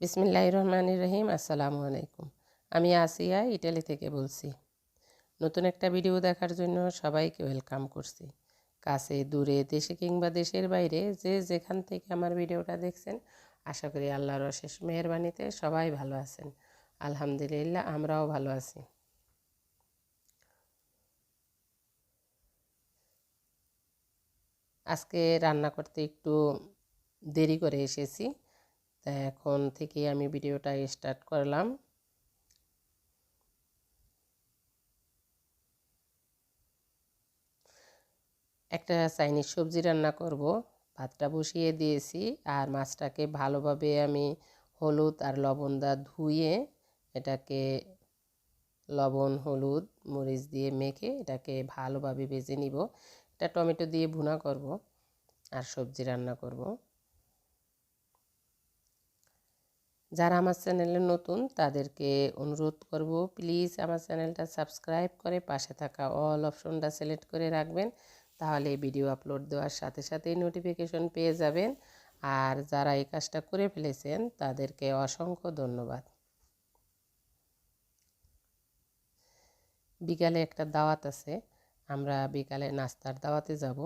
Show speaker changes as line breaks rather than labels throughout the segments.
বিসমিল্লাহ রহমান রহিম আসসালামু আলাইকুম। আমি আসিয়া ইটালি থেকে বলছি, নতুন একটা ভিডিও দেখার জন্য সবাইকে ওয়েলকাম করছি। কাছে, দূরে, দেশে কিংবা দেশের বাইরে যে যেখান থেকে আমার ভিডিওটা দেখছেন, আশা করি আল্লাহর অশেষ মেহরবানিতে সবাই ভালো আছেন। আলহামদুলিল্লাহ, আমরাও ভালো আছি। আজকে রান্না করতে একটু দেরি করে এসেছি। তা এখন থেকে আমি ভিডিওটা স্টার্ট করলাম। একটা চাইনিজ সবজি রান্না করব। ভাতটা বসিয়ে দিয়েছি আর মাছটাকে ভালোভাবে আমি হলুদ আর লবণ দা ধুয়ে এটাকে লবণ, হলুদ, মরিচ দিয়ে মেখে এটাকে ভালোভাবে ভেজে নিব। এটা টমেটো দিয়ে ভুনা করব আর সবজি রান্না করব। যারা আমার চ্যানেলে নতুন, তাদেরকে অনুরোধ করব, প্লিজ আমার চ্যানেলটা সাবস্ক্রাইব করে পাশে থাকা অল অপশনটা সিলেক্ট করে রাখবেন, তাহলে ভিডিও আপলোড দেওয়ার সাথে সাথেই নোটিফিকেশন পেয়ে যাবেন। আর যারা এই কাজটা করে ফেলেছেন, তাদেরকে অসংখ্য ধন্যবাদ। বিকালে একটা দাওয়াত আছে, আমরা বিকালে নাস্তার দাওয়াতে যাব।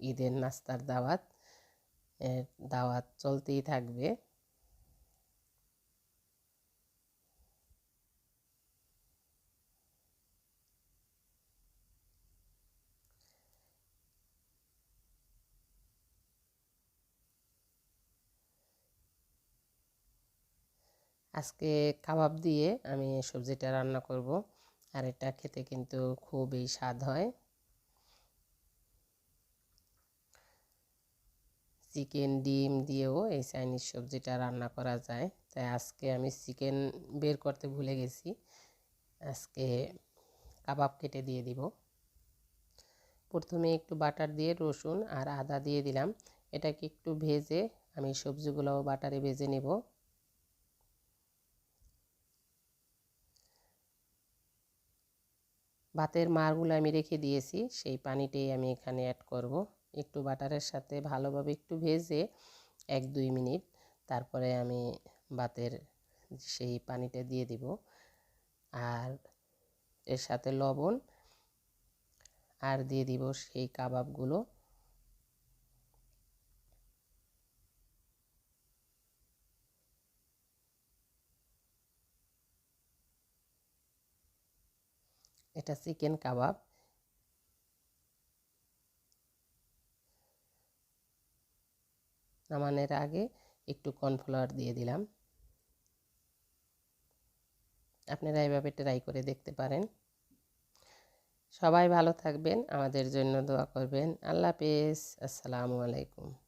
ঈদের নাস্তার দাওয়াত দাওয়াত চলতেই থাকবে। আজকে কাবাব দিয়ে আমি সবজিটা রান্না করব। আর এটা খেতে কিন্তু খুবই স্বাদ হয়। চিকেন, ডিম দিয়েও এই চাইনিজ সবজিটা রান্না করা যায়। তাই আজকে আমি চিকেন বের করতে ভুলে গেছি। আজকে কাবাব কেটে দিয়ে দিব। প্রথমে একটু বাটার দিয়ে রসুন আর আদা দিয়ে দিলাম। এটাকে একটু ভেজে আমি সবজিগুলোও বাটারে ভেজে নেব। ভাতের মারগুলো আমি রেখে দিয়েছি, সেই পানিটাই আমি এখানে অ্যাড করব। একটু বাটারের সাথে ভালোভাবে একটু ভেজে এক দুই মিনিট, তারপরে আমি ভাতের সেই পানিটা দিয়ে দিব। আর এর সাথে লবণ, আর দিয়ে দিব সেই কাবাবগুলো। এটা চিকেন কাবাব। নামানোর আগে একটু কর্নফ্লাওয়ার দিয়ে দিলাম। আপনারা এভাবে ট্রাই করে দেখতে পারেন। সবাই ভালো থাকবেন, আমাদের জন্য দোয়া করবেন। আল্লাহ হাফেজ। আসসালামু আলাইকুম।